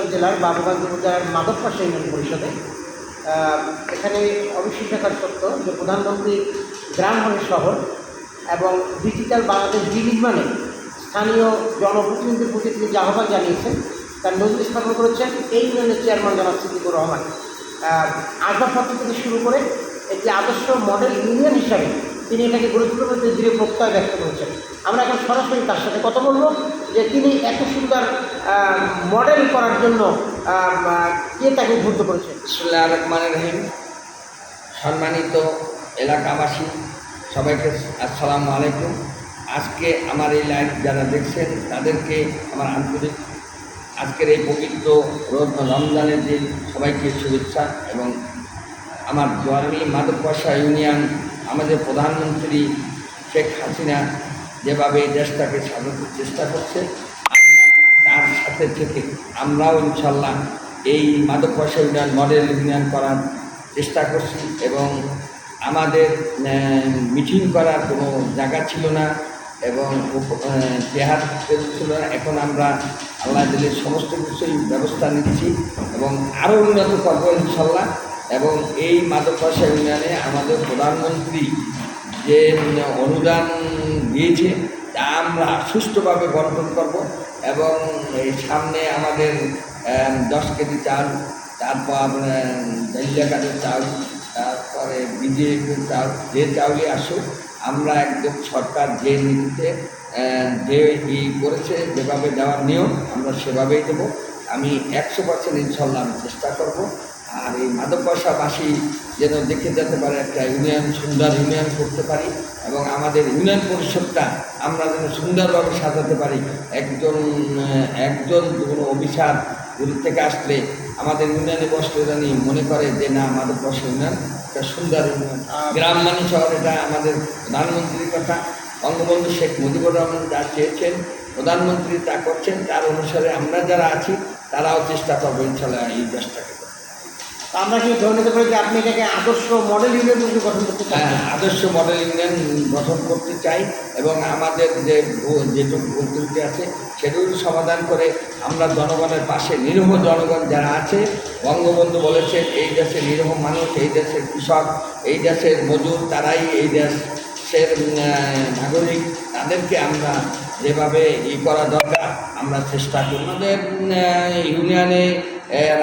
উপজেলার বাবুগঞ্জ উপজেলার মাদকপাশা ইউনিয়ন পরিষদে। এখানে অবশ্যই থাকার সত্য যে প্রধানমন্ত্রী গ্রাম হবে শহর এবং ডিজিটাল বাংলাদেশ বিনির্মাণে স্থানীয় জনপ্রতিনিধির প্রতি তিনি যে আহ্বান জানিয়েছেন, তার নজর স্থাপন করেছেন, এই ইউনিয়নের চেয়ারম্যান জনাব সিদ্দিকুর রহমান। আসবাবপত্র থেকে শুরু করে একটি আদর্শ মডেল ইউনিয়ন হিসাবে তিনি এটাকে গুরুত্বপূর্ণ দৃঢ় প্রত্যয় ব্যক্ত করেছেন। আমরা এখন সরাসরি তার সাথে কথা বলব যে তিনি এত সুন্দর মডেল করার জন্য কে তাকে উদ্বুদ্ধ করেছেন বিসমুল্লাহ রহমান রহিম। সম্মানিত এলাকাবাসী, সবাইকে আসসালামু আলাইকুম। আজকে আমার এই লাইভ যারা দেখছেন, তাদেরকে আমার আন্তরিক আজকের এই পবিত্র রোজ রমজানের দিন সবাইকে শুভেচ্ছা এবং আমার জোয়ারমি মাদকপাশা ইউনিয়ন আমাদের প্রধানমন্ত্রী শেখ হাসিনা যেভাবে এই দেশটাকে সাজাতে চেষ্টা করছে তার সাথে থেকে আমরাও ইনশাল্লাহ এই মাদকপাশা ইউনিয়ন, মডেল ইউনিয়ন করার চেষ্টা করছি এবং আমাদের মিটিং করার কোনো জায়গা ছিল না এবং দেহাত ছিল না। এখন আমরা আল্লাহ দিলের সমস্ত কিছুই ব্যবস্থা নিচ্ছি এবং আরও উন্নত করব ইনশাল্লাহ। এবং এই মাদকপাশা ইউনিয়নে আমাদের প্রধানমন্ত্রী যে অনুদান দিয়েছে, তা আমরা সুষ্ঠুভাবে বন্টন করব এবং এই সামনে আমাদের দশ কেজি চাল, তারপর দলিয়া কাঠের চাল, তারপরে বিজেপির চাল, যে চাউলই আসুক, আমরা একদম সরকার যে নীতিতে যে ই করেছে, যেভাবে দেওয়ার নিয়ম, আমরা সেভাবেই দেবো। আমি একশো পার্সেন্ট ইনশাল্লাহ আমি চেষ্টা করব। আর এই মাদকবাসাবাসী যেন দেখে যেতে পারে একটা ইউনিয়ন সুন্দর ইউনিয়ন করতে পারি এবং আমাদের ইউনিয়ন পরিষদটা আমরা যেন সুন্দরভাবে সাজাতে পারি। একজন একজন কোনো অফিসার দূর থেকে আসলে আমাদের ইউনিয়নে বসলে জানি মনে করে যে না আমাদের বসে ইউনিয়ন একটা সুন্দর ইউনিয়ন। গ্রাম মানে শহর এটা আমাদের প্রধানমন্ত্রীর কথা। বঙ্গবন্ধু শেখ মুজিবুর রহমান যা চেয়েছেন প্রধানমন্ত্রী তা করছেন। তার অনুসারে আমরা যারা আছি তারাও চেষ্টা করব ইনশাল্লাহ এই দেশটাকে আমরা কি ধরে নিতে পারি যে আপনি এটাকে আদর্শ মডেল ইউনিয়ন গঠন করতে চান? হ্যাঁ, আদর্শ মডেল ইউনিয়ন গঠন করতে চাই এবং আমাদের যে যেটুকু ভুল ত্রুটি আছে সেগুলো সমাধান করে আমরা জনগণের পাশে নিরীহ জনগণ যারা আছে বঙ্গবন্ধু বলেছেন এই দেশের নিরীহ মানুষ এই দেশের কৃষক এই দেশের মজুর তারাই এই দেশের উম, নাগরিক। তাদেরকে আমরা যেভাবে ই করা দরকার আমরা চেষ্টা করি। আমাদের ইউনিয়নে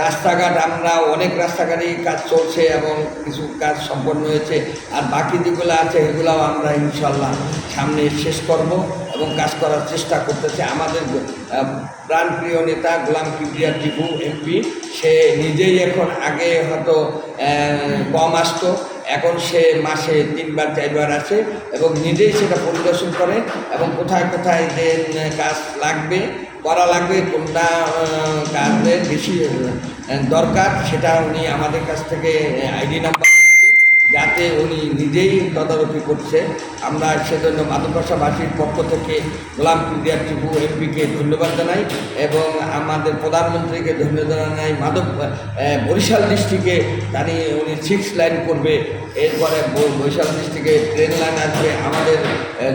রাস্তাঘাট, আমরা অনেক রাস্তাঘাটই কাজ চলছে এবং কিছু কাজ সম্পন্ন হয়েছে। আর বাকি যেগুলো আছে, এগুলাও আমরা ইনশাল্লাহ সামনে শেষ করব। এবং কাজ করার চেষ্টা করতেছে। আমাদের প্রাণপ্রিয় নেতা গোলাম কিবরিয়া টিপু এমপি, সে নিজেই এখন আগে হয়তো কম আসতো, এখন সে মাসে তিনবার, চারবার আসে এবং নিজেই সেটা পরিদর্শন করে এবং কোথায় কোথায় যে কাজ লাগবে, করা লাগবে, কোনটা কাজের বেশি দরকার, সেটা উনি আমাদের কাছ থেকে আইডি নাম্বার তদারকি করছে। আমরা সেজন্য মাদকাসাবাসীর পক্ষ থেকে গোলাম কুদিয়ার টিপু এমপিকে ধন্যবাদ জানাই এবং আমাদের প্রধানমন্ত্রীকে ধন্যবাদ জানাই, মাদক বরিশাল ডিস্ট্রিক্টে তানি উনি সিক্স লাইন করবে, এরপরে বরিশাল ডিস্ট্রিক্টে ট্রেন লাইন আসবে, আমাদের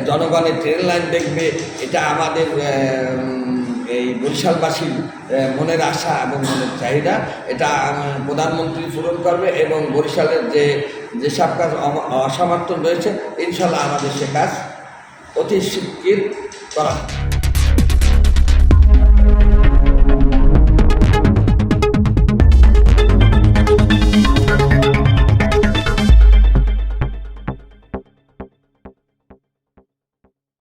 জনগণের ট্রেন লাইন দেখবে, এটা আমাদের এই বরিশালবাসীর মনের আশা এবং মনের চাহিদা, এটা প্রধানমন্ত্রী পূরণ করবে এবং বরিশালের যে যেসব কাজ অসমর্থন রয়েছে ইনশাল্লাহ আমাদের সে কাজ অতি শিগগির করা।